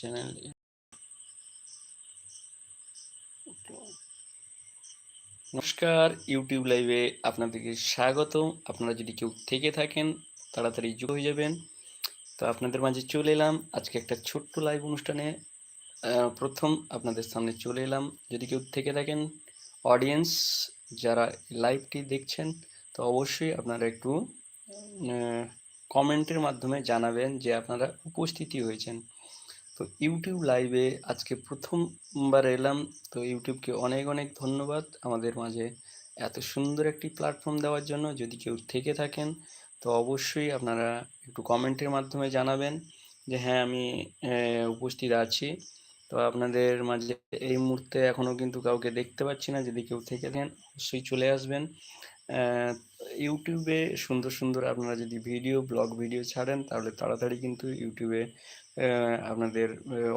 Channel নমস্কার YouTube লাইভে আপনাদেরকে স্বাগত আপনারা যদি কেউ থেকে থাকেন, তাড়াতাড়ি যুক্ত হয়ে যাবেন। তো আপনাদের মাঝে চলে এলাম আজকে একটা ছোট্ট লাইভ অনুষ্ঠানে। প্রথম আপনাদের সামনে চলে এলাম। যদি কেউ থেকে থাকেন অডিয়েন্স যারা লাইভটি দেখছেন, তো অবশ্যই আপনারা একটু কমেন্টের মাধ্যমে জানাবেন যে আপনারা উপস্থিতি হয়েছেন। তো ইউটিউব লাইভে আজকে প্রথমবার এলাম। তো ইউটিউবকে অনেক অনেক ধন্যবাদ আমাদের মাঝে এত সুন্দর একটি প্ল্যাটফর্ম দেওয়ার জন্য। যদি কেউ থেকে থাকেন, তো অবশ্যই আপনারা একটু কমেন্টের মাধ্যমে জানাবেন যে হ্যাঁ আমি উপস্থিত আছি। তো আপনাদের মাঝে এই মুহূর্তে এখনও কিন্তু কাউকে দেখতে পাচ্ছি না। যদি কেউ থেকে থাকেন, অবশ্যই চলে আসবেন। ইউটিউবে সুন্দর সুন্দর আপনারা যদি ভিডিও ব্লগ ভিডিও ছাড়েন, তাহলে তাড়াতাড়ি কিন্তু ইউটিউবে আপনাদের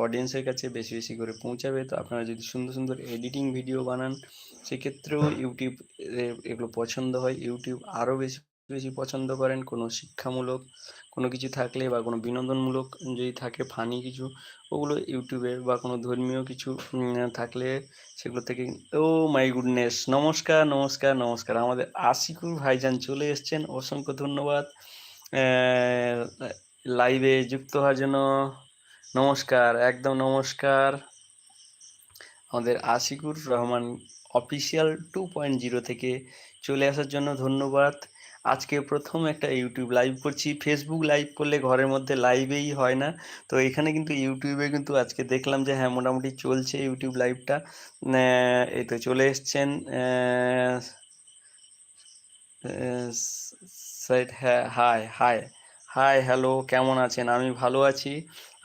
অডিয়েন্সের কাছে বেশি বেশি করে পৌঁছাবে। তো আপনারা যদি সুন্দর সুন্দর এডিটিং ভিডিও বানান, সেক্ষেত্রেও ইউটিউব এগুলো পছন্দ হয়। ইউটিউব আরও বেশি বেশি পছন্দ করেন। কোনো শিক্ষামূলক কোনো কিছু থাকলে বা কোনো বিনোদনমূলক যদি থাকে ফানি কিছু, ওগুলো ইউটিউবে বা কোনো ধর্মীয় কিছু থাকলে সেগুলো থেকে, ও মাই গুডনেস নমস্কার নমস্কার নমস্কার। আমাদের আশিকুর ভাইজান চলে এসছেন। অসংখ্য ধন্যবাদ। লাইভে যুক্ত হওয়ার জন্য নমস্কার, একদম নমস্কার। আমাদের Ashikur Rahman official two point zero থেকে চলে আসার জন্য ধন্যবাদ। আজকে প্রথম একটা ইউটিউব লাইভ করছি। ফেসবুক লাইভ করলে ঘরের মধ্যে লাইভেই হয় না। তো এখানে কিন্তু ইউটিউবে কিন্তু আজকে দেখলাম যে হ্যাঁ মোটামুটি চলছে ইউটিউব লাইভটা এই তো চলে এসছেন সাইড হ্যাঁ হাই হাই হাই হ্যালো কেমন আছেন? আমি ভালো আছি।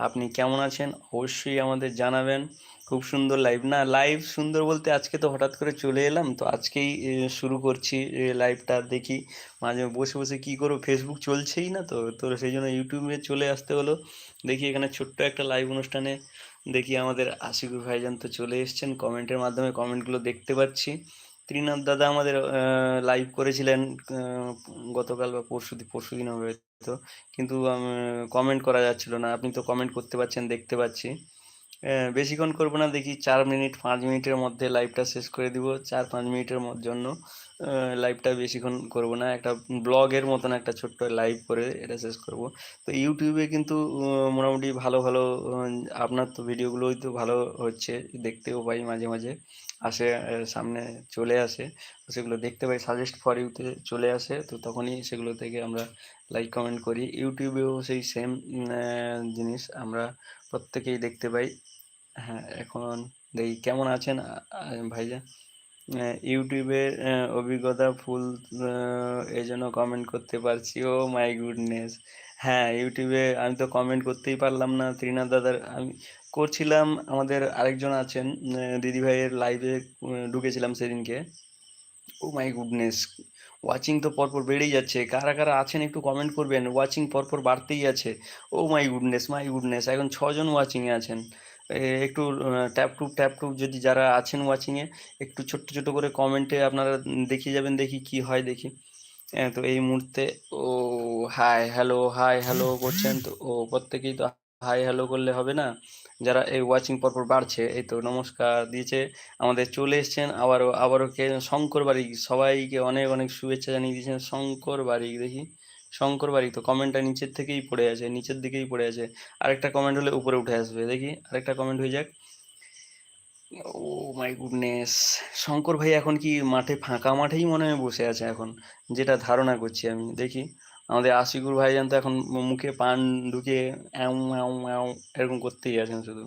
আপনি কেমন আছেন? অবশ্যই আমাদের জানাবেন। খুব সুন্দর লাইভ না লাইভ সুন্দর বলতে আজকে তো হঠাৎ করে চলে এলাম, তো আজকেই শুরু করছি লাইভটা দেখি মাঝে বসে বসে কি করব? ফেসবুক চলছেই না তো তো সেই জন্য ইউটিউবে চলে আসতে হলো। দেখি এখানে ছোট্ট একটা লাইভ অনুষ্ঠানে দেখি আমাদের আশিকুর ভাইজান তো চলে এসছেন। কমেন্টের মাধ্যমে কমেন্টগুলো দেখতে পাচ্ছি। ত্রিনাথ দাদা আমাদের লাইভ করেছিলেন গতকাল বা পরশু পরশু দিন হবে তো কিন্তু কমেন্ট করা যাচ্ছিল না। আপনি তো কমেন্ট করতে পারছেন, দেখতে পাচ্ছি। বেশিক্ষণ করব না, দেখি চার মিনিট, পাঁচ মিনিটের মধ্যে লাইভটা শেষ করে দিব, চার, পাঁচ মিনিটের জন্য লাইভটা বেশিক্ষণ করব না। একটা ব্লগের মতন একটা ছোট্ট লাইভ করে এটা শেষ করব। তো ইউটিউবে কিন্তু মোটামুটি ভালো ভালো আপনার তো ভিডিওগুলোই তো ভালো হচ্ছে, দেখতেও পাই মাঝে মাঝে। আসে সামনে চলে আসে। তো সেগুলো দেখতে পাই সাজেস্ট ফর ইউতে চলে আসে। তো তখনই সেগুলো থেকে আমরা লাইক কমেন্ট করি। ইউটিউবেও সেই সেম জিনিস আমরা প্রত্যেকেই দেখতে পাই। হ্যাঁ এখন দেখি কেমন আছেন ভাইজান? ইউটিউবের অভিজ্ঞতা ফুল এই জন্য কমেন্ট করতে পারছি। ও মাই গুডনেস হ্যাঁ ইউটিউবে আমি তো কমেন্ট করতেই পারলাম না। ত্রিনাথ দাদার আমি করছিলাম আমাদের আরেকজন আছেন আহ, দিদিভাইয়ের লাইভে ঢুকেছিলাম সেদিনকে। ও মাই গুডনেস ওয়াচিং তো পরপর বেড়েই যাচ্ছে। কারা কারা আছেন একটু কমেন্ট করবেন ওয়াচিং পরপর বাড়তেই আছে। ও মাই গুডনেস মাই গুডনেস এখন ছজন ওয়াচিংয়ে আছেন। একটু ট্যাপ টুপ ট্যাপ টুপ যদি যারা আছেন ওয়াচিংয়ে একটু ছোট্ট ছোট করে কমেন্টে আপনারা দেখিয়ে যাবেন দেখি কি হয় দেখি। তো এই মুহূর্তে ও হাই হ্যালো হাই হ্যালো করছেন। তো ও প্রত্যেকেই তো হাই হ্যালো করলে হবে না। যারা এই ওয়াচিং পরপর বাড়ছে, এই তো নমস্কার দিয়েছে, আমাদের চলে এসছেন আবারও আবারও কে শঙ্কর বাড়ি। সবাইকে অনেক অনেক শুভেচ্ছা জানিয়ে দিয়েছেন শঙ্কর বাড়ি, দেখি। শঙ্কর বাড়ি তো কমেন্টটা নিচের থেকেই পড়ে আছে, নিচের দিকেই পড়ে আছে। আরেকটা কমেন্ট হলে উপরে উঠে আসবে, দেখি। আরেকটা কমেন্ট হয়ে যাক। ও মাই গুডনেস শঙ্কর ভাই এখন কি মাঠে ফাঁকা মাঠেই মনে হয় বসে আছে এখন? যেটা ধারণা করছি আমি, দেখি। আমাদের আশিকুর ভাইজান তো এখন মুখে পান ঢুকে অ্যাও অ্যাও অ্যাও এরকম করতেই আছেন শুধু।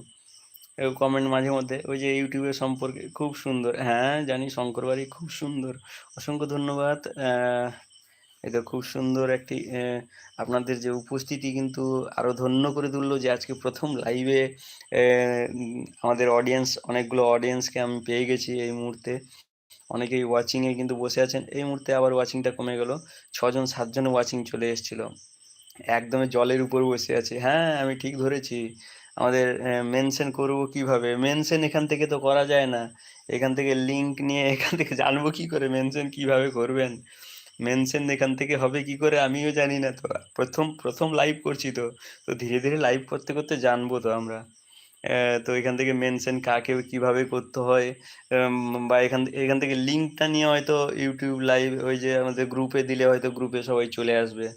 এরকম কমেন্ট মাঝে মধ্যে, ওই যে ইউটিউবের সম্পর্কে, খুব সুন্দর। হ্যাঁ জানি শঙ্কর বাড়ি খুব সুন্দর। অসংখ্য ধন্যবাদ। এটা খুব সুন্দর একটি আপনাদের যে উপস্থিতি কিন্তু আরও ধন্য করে তুললো যে আজকে প্রথম লাইভে আমাদের অডিয়েন্স অনেকগুলো অডিয়েন্সকে আমি পেয়ে গেছি এই মুহূর্তে। অনেকেই ওয়াচিংয়ে কিন্তু বসে আছেন। এই মুহূর্তে আবার ওয়াচিংটা কমে গেল। ছজন, সাতজন ওয়াচিং চলে এসেছিল। একদমই জলের উপর বসে আছে। হ্যাঁ আমি ঠিক ধরেছি। আমাদের মেনশন করব কীভাবে? মেনশন এখান থেকে তো করা যায় না। এখান থেকে লিংক নিয়ে এখান থেকে জানব কি করে? মেনশন কীভাবে করবেন? মেনশন এখান থেকে হবে কি করে আমিও জানি না তো। প্রথম প্রথম লাইভ করছি তো। তো ধীরে ধীরে লাইভ করতে করতে জানব তো আমরা। তো এখান থেকে মেনশন কাকে কীভাবে করতে হয় বা এখান এখান থেকে লিঙ্কটা নিয়ে হয়তো ইউটিউব লাইভ ওই যে আমাদের গ্রুপে দিলে হয়তো গ্রুপে সবাই চলে আসবে।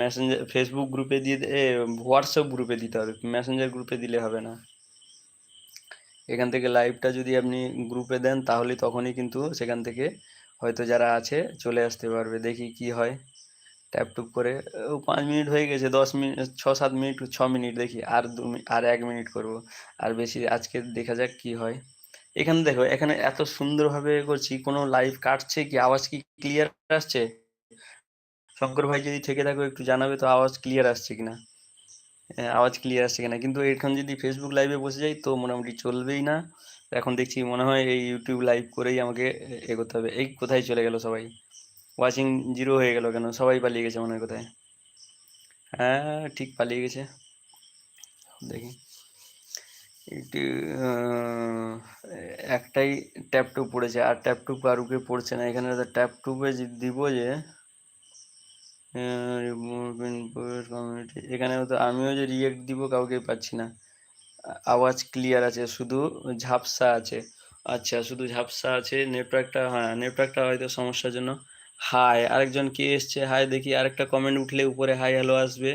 মেসেঞ্জার ফেসবুক গ্রুপে দিয়ে হোয়াটসঅ্যাপ গ্রুপে দিতে হবে। মেসেঞ্জার গ্রুপে দিলে হবে না। এখান থেকে লাইভটা যদি আপনি গ্রুপে দেন, তাহলে তখনই কিন্তু সেখান থেকে হয়তো যারা আছে, চলে আসতে পারবে। দেখি কি হয়। ট্যাপ টুপ করে, ও পাঁচ মিনিট হয়ে গেছে, দশ মিনিট ছ সাত মিনিট, ছ মিনিট দেখি, আর দু আর এক মিনিট করব। আর বেশি, আজকে দেখা যাক কি হয়। এখানে দেখো, এখানে এত সুন্দরভাবে করছি, কোনো লাইভ কাটছে কি? আওয়াজ কি ক্লিয়ার আসছে? শঙ্কর ভাই যদি থেকে থাকো, একটু জানাবে তো আওয়াজ ক্লিয়ার আসছে কিনা? আওয়াজ ক্লিয়ার আসছে কিনা? কিন্তু এখন যদি ফেসবুক লাইভে বসে যাই, তো মোটামুটি চলবেই না। এখন দেখছি মনে হয় এই ইউটিউব লাইভ করেই আমাকে এ করতে হবে। এই কোথায় চলে গেল সবাই? ওয়াচিং জিরো হয়ে গেল কেন? সবাই পালিয়ে গেছে মনে হয় কোথায়? হ্যাঁ ঠিক পালিয়ে গেছে। দেখি। একটু একটাই ট্যাপ টুপ পড়েছে। আর ট্যাপ টুপ আর উকে পড়ছে না? এখানে ট্যাপ টুপে দিব যে কমিউনিটি এখানে তো আমিও যে রিয়েক্ট দিব কাউকে পাচ্ছি না। আওয়াজ ক্লিয়ার আছে, শুধু ঝাপসা আছে। আচ্ছা শুধু ঝাপসা আছে নেটওয়ার্কটা হ্যাঁ নেটওয়ার্কটা হয়তো সমস্যার জন্য। হাই আরেকজন কে এসছে? হাই দেখি আরেকটা কমেন্ট উঠলে উপরে হাই হ্যালো আসবে।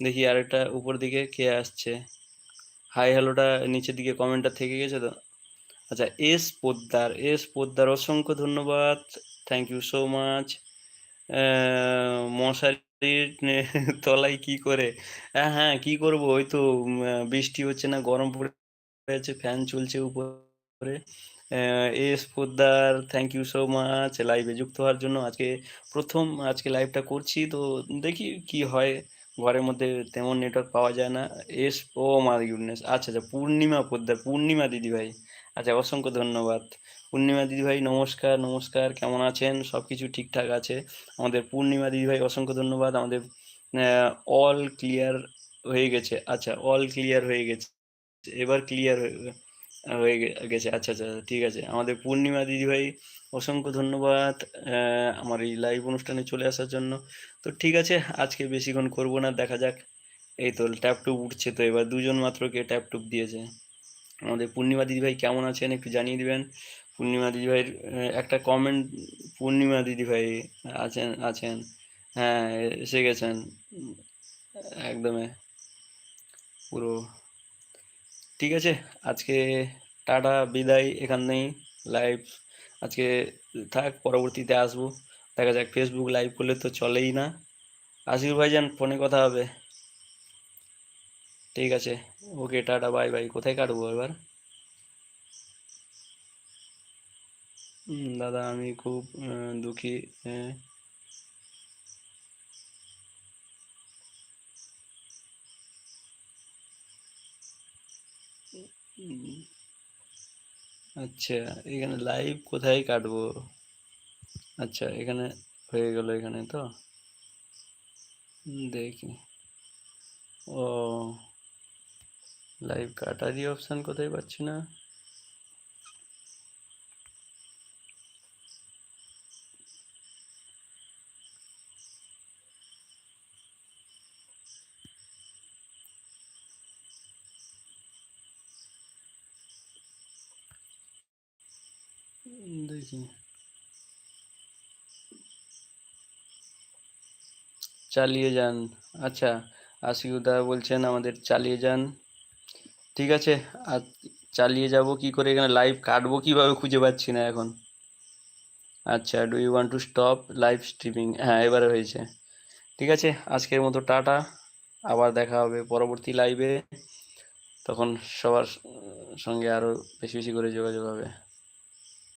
দেখি আরেকটা উপর দিকে কে আসছে। হাই হ্যালোটা নিচের দিকে কমেন্টটা থেকে গেছে তো? আচ্ছা এস পোদ্দার এস পোদ্দার, অসংখ্য ধন্যবাদ। থ্যাংক ইউ সো মাচ মশারির তলায় কি করে? হ্যাঁ কি করব? ওই তো বৃষ্টি হচ্ছে না, গরম পড়েছে ফ্যান চলছে উপরে। S Poddar thank you so much লাইভে যুক্ত হওয়ার জন্য আজকে প্রথম, আজকে লাইভটা করছি। তো দেখি কি হয়, ঘরের মধ্যে তেমন নেটওয়ার্ক পাওয়া যায় না। এস, ও মাই গুডনেস আচ্ছা আচ্ছা পূর্ণিমা পোদ্দার, পূর্ণিমা দিদি ভাই আচ্ছা অসংখ্য ধন্যবাদ। পূর্ণিমা দিদিভাই নমস্কার নমস্কার, কেমন আছেন? সব কিছু ঠিকঠাক আছে। আমাদের পূর্ণিমা দিদিভাই অসংখ্য ধন্যবাদ। আমাদের অল ক্লিয়ার হয়ে গেছে। আচ্ছা অল ক্লিয়ার হয়ে গেছে। এবার ক্লিয়ার হয়ে গেছে। আচ্ছা আচ্ছা ঠিক আছে। আমাদের পূর্ণিমা দিদিভাই অসংখ্য ধন্যবাদ আমার এই লাইভ অনুষ্ঠানে চলে আসার জন্য। তো ঠিক আছে, আজকে বেশিক্ষণ করব না, দেখা যাক। এই তো ট্যাপটুপ উঠছে তো, এবার দুজন মাত্র কে ট্যাপটুপ দিয়েছে। আমাদের পূর্ণিমা দিদিভাই কেমন আছেন একটু জানিয়ে দেবেন? পূর্ণিমা দিদিভাইয়ের একটা কমেন্ট পূর্ণিমা দিদিভাই আছেন আছেন। হ্যাঁ এসে গেছেন। একদমই পুরো। ঠিক আছে, আজকে টাটা, বিদায় এখানেই লাইভ আজকে থাক, পরবর্তীতে আসব। দেখা যাক ফেসবুক লাইভ করলে তো চলেই না। আসির ভাইজান ফোনে কথা হবে। ঠিক আছে। Okay, tata, bye bye. কোথায় কাটবো এবার? দাদা, আমি খুব দুঃখী আচ্ছা এখানে লাইভ কোথায় কাটবো? আচ্ছা এখানে হয়ে গেল এখানে তো। দেখি। ও লাইভ কাটারই অপশান কোথায় পাচ্ছি না? দেখি। চালিয়ে যান। আচ্ছা আশিকুদা বলছেন আমাদের চালিয়ে যান। ঠিক আছে, আর চালিয়ে যাব কি করে? এখানে লাইভ কাটবো কীভাবে খুঁজে পাচ্ছি না এখন? আচ্ছা do you want to stop live streaming হ্যাঁ এবারে হয়েছে। ঠিক আছে, আজকের মতো টাটা। আবার দেখা হবে পরবর্তী লাইভে তখন সবার সঙ্গে আরও বেশি বেশি করে যোগাযোগ হবে।